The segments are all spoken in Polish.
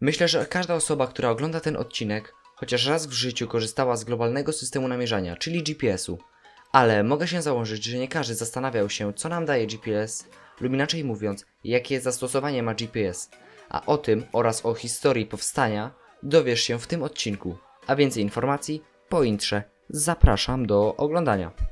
Myślę, że każda osoba, która ogląda ten odcinek, chociaż raz w życiu korzystała z globalnego systemu namierzania, czyli GPS-u. Ale mogę się założyć, że nie każdy zastanawiał się, co nam daje GPS, lub inaczej mówiąc, jakie zastosowanie ma GPS. A o tym oraz o historii powstania dowiesz się w tym odcinku. A więcej informacji po intrze. Zapraszam do oglądania.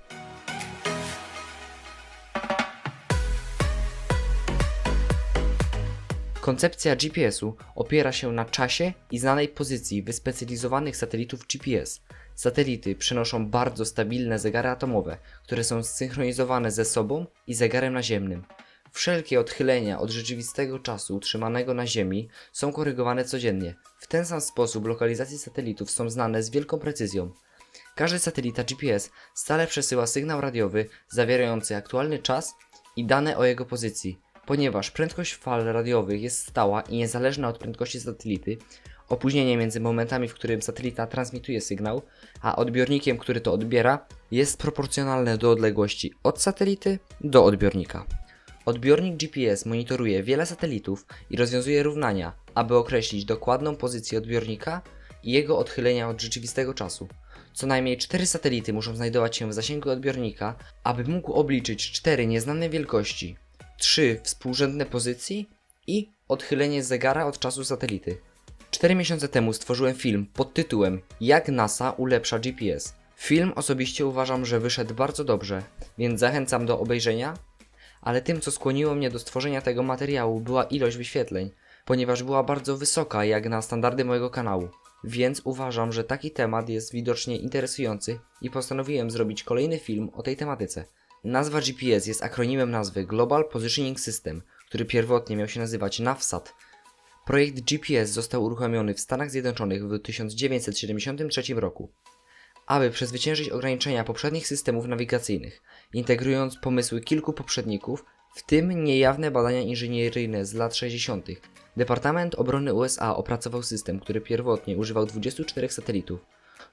Koncepcja GPS-u opiera się na czasie i znanej pozycji wyspecjalizowanych satelitów GPS. Satelity przenoszą bardzo stabilne zegary atomowe, które są zsynchronizowane ze sobą i zegarem naziemnym. Wszelkie odchylenia od rzeczywistego czasu utrzymanego na Ziemi są korygowane codziennie. W ten sam sposób lokalizacje satelitów są znane z wielką precyzją. Każdy satelita GPS stale przesyła sygnał radiowy zawierający aktualny czas i dane o jego pozycji. Ponieważ prędkość fal radiowych jest stała i niezależna od prędkości satelity, opóźnienie między momentami, w którym satelita transmituje sygnał, a odbiornikiem, który to odbiera, jest proporcjonalne do odległości od satelity do odbiornika. Odbiornik GPS monitoruje wiele satelitów i rozwiązuje równania, aby określić dokładną pozycję odbiornika i jego odchylenia od rzeczywistego czasu. Co najmniej cztery satelity muszą znajdować się w zasięgu odbiornika, aby mógł obliczyć cztery nieznane wielkości, trzy współrzędne pozycji i odchylenie zegara od czasu satelity. Cztery miesiące temu stworzyłem film pod tytułem Jak NASA ulepsza GPS. Film osobiście uważam, że wyszedł bardzo dobrze, więc zachęcam do obejrzenia ale tym, co skłoniło mnie do stworzenia tego materiału, była ilość wyświetleń, ponieważ była bardzo wysoka jak na standardy mojego kanału. Więc uważam, że taki temat jest widocznie interesujący i postanowiłem zrobić kolejny film o tej tematyce. Nazwa GPS jest akronimem nazwy Global Positioning System, który pierwotnie miał się nazywać NAVSAT. Projekt GPS został uruchomiony w Stanach Zjednoczonych w 1973 roku aby przezwyciężyć ograniczenia poprzednich systemów nawigacyjnych, integrując pomysły kilku poprzedników, w tym niejawne badania inżynieryjne z lat 60. Departament Obrony USA opracował system, który pierwotnie używał 24 satelitów.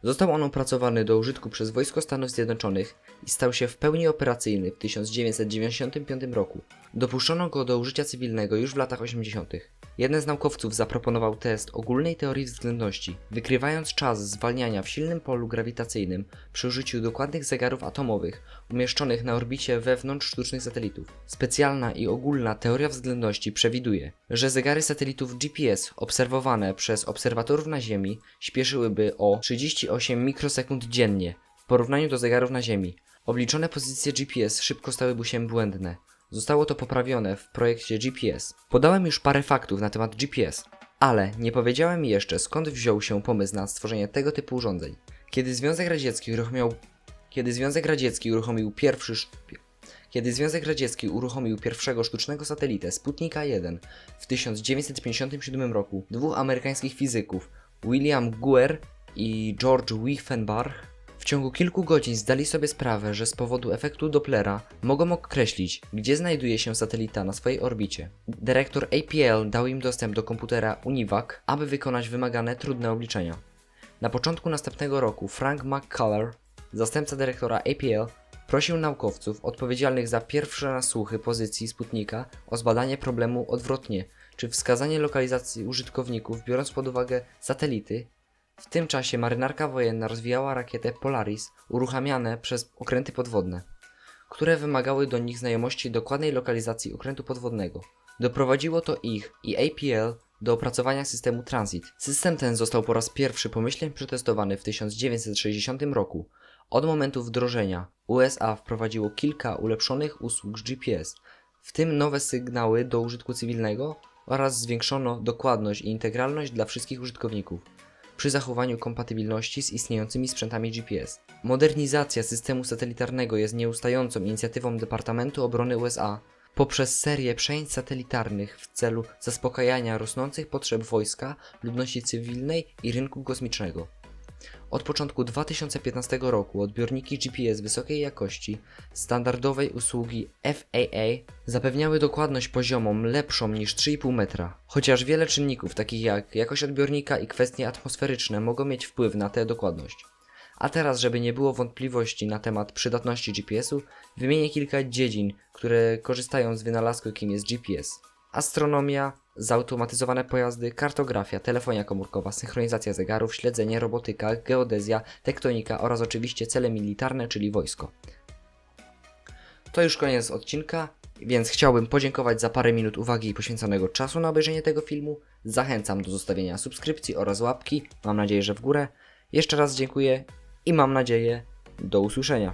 Został on opracowany do użytku przez Wojsko Stanów Zjednoczonych i stał się w pełni operacyjny w 1995 roku. Dopuszczono go do użycia cywilnego już w latach 80. Jeden z naukowców zaproponował test ogólnej teorii względności, wykrywając czas zwalniania w silnym polu grawitacyjnym przy użyciu dokładnych zegarów atomowych umieszczonych na orbicie wewnątrz sztucznych satelitów. Specjalna i ogólna teoria względności przewiduje, że zegary satelitów GPS obserwowane przez obserwatorów na Ziemi śpieszyłyby o 38 mikrosekund dziennie w porównaniu do zegarów na Ziemi. Obliczone pozycje GPS szybko stałyby się błędne. Zostało to poprawione w projekcie GPS. Podałem już parę faktów na temat GPS, ale nie powiedziałem jeszcze skąd wziął się pomysł na stworzenie tego typu urządzeń. Kiedy Związek Radziecki uruchomił, kiedy Związek Radziecki uruchomił pierwszy sz- kiedy Związek Radziecki uruchomił pierwszego sztucznego satelitę Sputnika 1 w 1957 roku, dwóch amerykańskich fizyków, William Guer i George Wyffenbach, w ciągu kilku godzin zdali sobie sprawę, że z powodu efektu Dopplera mogą określić, gdzie znajduje się satelita na swojej orbicie. Dyrektor APL dał im dostęp do komputera UNIVAC, aby wykonać wymagane trudne obliczenia. Na początku następnego roku Frank McCuller, zastępca dyrektora APL, prosił naukowców odpowiedzialnych za pierwsze nasłuchy pozycji Sputnika o zbadanie problemu odwrotnie, czy wskazanie lokalizacji użytkowników biorąc pod uwagę satelity. W tym czasie marynarka wojenna rozwijała rakietę Polaris uruchamiane przez okręty podwodne, które wymagały do nich znajomości dokładnej lokalizacji okrętu podwodnego. Doprowadziło to ich i APL do opracowania systemu Transit. System ten został po raz pierwszy pomyślnie przetestowany w 1960 roku. Od momentu wdrożenia USA wprowadziło kilka ulepszonych usług GPS, w tym nowe sygnały do użytku cywilnego oraz zwiększono dokładność i integralność dla wszystkich użytkowników przy zachowaniu kompatybilności z istniejącymi sprzętami GPS. Modernizacja systemu satelitarnego jest nieustającą inicjatywą Departamentu Obrony USA poprzez serię przejęć satelitarnych w celu zaspokajania rosnących potrzeb wojska, ludności cywilnej i rynku kosmicznego. Od początku 2015 roku odbiorniki GPS wysokiej jakości standardowej usługi FAA zapewniały dokładność poziomą lepszą niż 3,5 metra. Chociaż wiele czynników takich jak jakość odbiornika i kwestie atmosferyczne mogą mieć wpływ na tę dokładność. A teraz, żeby nie było wątpliwości na temat przydatności GPS-u, wymienię kilka dziedzin, które korzystają z wynalazku, jakim jest GPS. Astronomia, zautomatyzowane pojazdy, kartografia, telefonia komórkowa, synchronizacja zegarów, śledzenie, robotyka, geodezja, tektonika oraz oczywiście cele militarne, czyli wojsko. To już koniec odcinka, więc chciałbym podziękować za parę minut uwagi i poświęconego czasu na obejrzenie tego filmu. Zachęcam do zostawienia subskrypcji oraz łapki. Mam nadzieję, że w górę. Jeszcze raz dziękuję i mam nadzieję do usłyszenia.